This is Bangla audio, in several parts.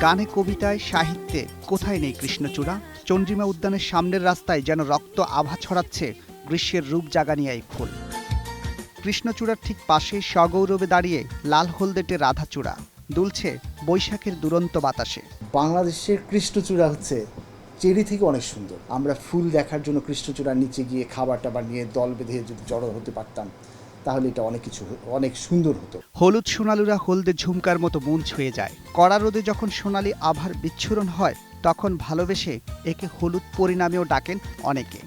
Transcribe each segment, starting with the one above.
গানে, কবিতায়, সাহিত্যে কোথায় নেই কৃষ্ণচূড়া? চন্দ্রিমা উদ্যানের সামনের রাস্তায় যেন রক্ত আভা ছড়াচ্ছে গ্রীষ্মের রূপ জাগানিয়া এই ফুল। কৃষ্ণচূড়ার ঠিক পাশে সগৌরবে দাঁড়িয়ে লাল হলদেটে রাধাচূড়া। দুলছে বৈশাখের দুরন্ত বাতাসে। বাংলাদেশের কৃষ্ণচূড়া হচ্ছে চেরি থেকে অনেক সুন্দর। আমরা ফুল দেখার জন্য কৃষ্ণচূড়ার নিচে গিয়ে খাবার টাবার নিয়ে দল বেঁধে যদি জড়ো হতে পারতাম তাহলে এটা অনেক কিছু অনেক সুন্দর হতো। হলুদ সোনালুরা হলদে ঝুমকার মতো মন ছুঁয়ে যায়। কড়া রোদে যখন সোনালি আভার বিচ্ছুরণ হয় তখন ভালোবেসে একে হলুদ পরিণামেও ডাকেন অনেকে।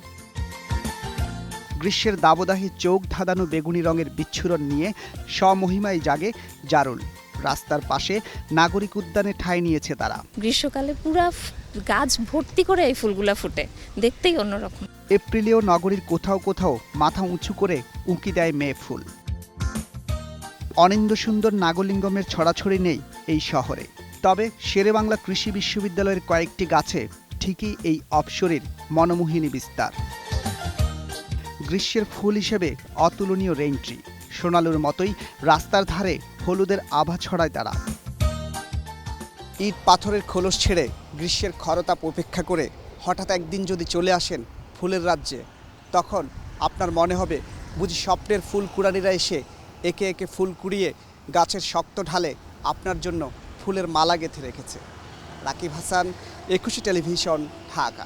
গ্রীষ্মের দাবদাহে চোখ ধাঁধানো বেগুনি রঙের বিচ্ছুরণ নিয়ে স্বমহিমায় জাগে জারুল। রাস্তার পাশে নাগরিক উদ্যানে ঠাঁই নিয়েছে তারা। গ্রীষ্মকালে পুরা গাছ ভর্তি করে এই ফুলগুলা ফুটে। দেখতেই অন্যরকম। এপ্রিলেও নগরীর কোথাও কোথাও মাথা উঁচু করে উঁকি দেয় মেয়ে ফুল। অনিন্দ সুন্দর নাগলিঙ্গমের ছড়াছড়ি নেই এই শহরে। তবে শেরেবাংলা কৃষি বিশ্ববিদ্যালয়ের কয়েকটি গাছে ঠিকই এই অপসরের মনোমোহিনী বিস্তার। গ্রীষ্মের ফুল হিসেবে অতুলনীয় রেইনট্রি। সোনালুর মতোই রাস্তার ধারে হলুদের আভা ছড়ায় তারা। ইট পাথরের খোলস ছেড়ে গ্রীষ্মের খরতাপ উপেক্ষা করে হঠাৎ একদিন যদি চলে আসেন ফুলের রাজ্যে। তখন আপনার মনে হবে, বুঝি স্বপ্নের ফুল কুড়ানিরা এসে একে একে ফুল কুড়িয়ে গাছের শক্ত ঢালে আপনার জন্য ফুলের মালা গেঁথে রেখেছে। রাকিব হাসান, একুশে টেলিভিশন, ঢাকা।